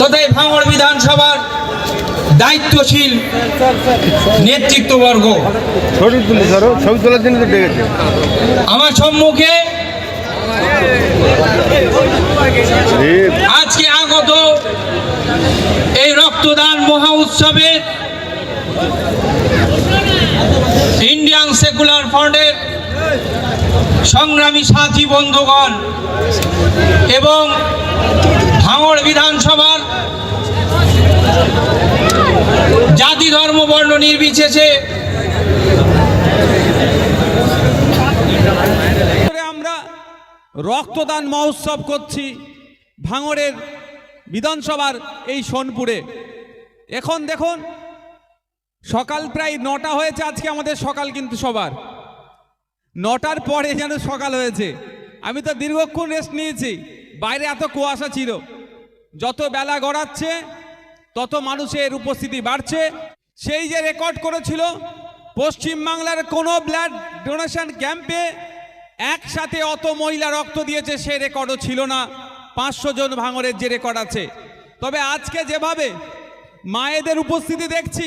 তথা ভাঙড় বিধানসভার দায়িত্বশীল নেতৃত্ববর্গ। আমার সম্মুখে আজকে আগত এই রক্তদান মহা উৎসবে ইন্ডিয়ান সেকুলার ফ্রন্টের সংগ্রামী সাথী বন্ধুগণ এবং ভাঙড় বিধানসভার জাতি, ধর্ম, বর্ণ নির্বিশেষে আমরা রক্তদান মহোৎসব করছি ভাঙড়ের বিধানসভার এই সোনপুরে। এখন দেখুন, সকাল প্রায় নটা হয়েছে আজকে আমাদের সকাল কিন্তু সবার। নটার পরে যেন সকাল হয়েছে। আমি তো দীর্ঘক্ষণ রেস্ট নিয়েছি। বাইরে এত কুয়াশা ছিল। যত বেলা গড়াচ্ছে তত মানুষের উপস্থিতি বাড়ছে। সেই যে রেকর্ড করেছিল, পশ্চিমবাংলার কোনো ব্লাড ডোনেশন ক্যাম্পে একসাথে অত মহিলা রক্ত দিয়েছে সে রেকর্ডও ছিল না। পাঁচশো জন ভাঙরের যে রেকর্ড আছে। তবে আজকে যেভাবে মায়েদের উপস্থিতি দেখছি